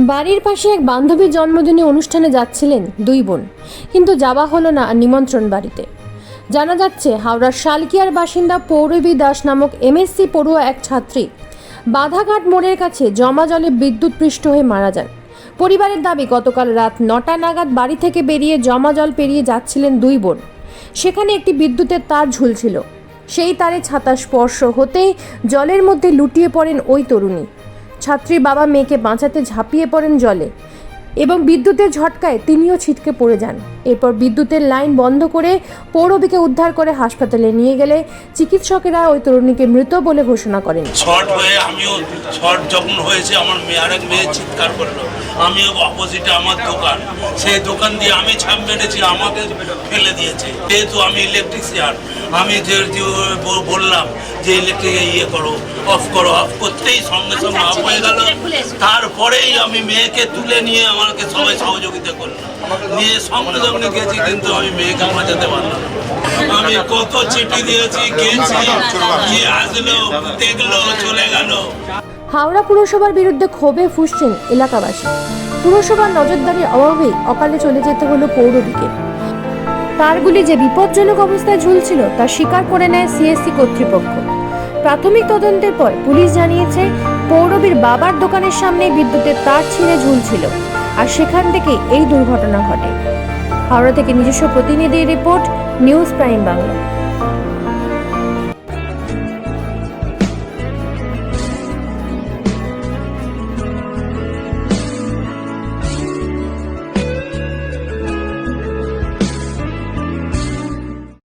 বাড়ির পাশে এক বান্ধবীর জন্মদিনে অনুষ্ঠানে যাচ্ছিলেন দুই বোন। কিন্তু যাওয়া হলো না নিমন্ত্রণ বাড়িতে। জানা যাচ্ছে, হাওড়ার শালকিয়ার বাসিন্দা পৌরবী দাস নামক এমএসসি পড়ুয়া এক ছাত্রী বাধাঘাট মোড়ের কাছে জমা জলে বিদ্যুৎ পৃষ্ঠ হয়ে মারা যান। পরিবারের দাবি, গতকাল রাত নটা নাগাদ বাড়ি থেকে বেরিয়ে জমা জল পেরিয়ে যাচ্ছিলেন দুই বোন। সেখানে একটি বিদ্যুতের তার ঝুলছিল। সেই তারে ছাতা স্পর্শ হতেই জলের মধ্যে লুটিয়ে পড়েন ওই তরুণী। ছাত্রীর বাবা মেয়েকে বাঁচাতে ঝাঁপিয়ে পড়েন জলে এবং বিদ্যুতের ঝটকায় তিনিও ছিটকে পড়ে যান। এরপর বিদ্যুতের লাইন বন্ধ করে পৌরবীকে উদ্ধার করে হাসপাতালে নিয়ে গেলে চিকিৎসকেরা ওই তরুণীকে মৃত বলে ঘোষণা করেন। শর্ট হয়ে আমিও শর্ট যখন হয়েছে আমার মেয়ে আরেক মেয়ে চিৎকার করল। আমিও অপোজিটে আমার দোকান। সেই দোকান দিয়ে আমি ছাপ মেরেছি আমাকে ফেলে দিয়েছে। যেহেতু আমি ইলেকট্রিশিয়ান আমি ব- বললাম যে ইলেকট্রিক ইয়ে করো অফ করো অফ করতেই সঙ্গে সঙ্গে অফ হয়ে গেল। তারপরেই আমি মেয়েকে তুলে নিয়ে আমাকে সবাই সহযোগিতা করল। সঙ্গে সঙ্গে গেছি কিন্তু আমি মেয়েকে বাঁচাতে পারলাম আমি কত চিঠি দিয়েছি গেছি কি আসলো, দেখল, চলে গেল। হাওড়া পুরসভার বিরুদ্ধে ক্ষোভে ফুসছেন এলাকাবাসী। পুরসভার নজরদারির অভাবেই অকালে চলে যেতে হলো পৌরবীকে তারগুলি যে বিপজ্জনক অবস্থায় ঝুলছিল, তা স্বীকার করে নেয় সিএসসি কর্তৃপক্ষ। প্রাথমিক তদন্তের পর পুলিশ জানিয়েছে, পৌরবীর বাবার দোকানের সামনে বিদ্যুতের তার ছিঁড়ে ঝুলছিল। আর সেখান থেকে এই দুর্ঘটনা ঘটে। হাওড়া থেকে নিজস্ব প্রতিনিধি রিপোর্ট নিউজ প্রাইম বাংলা।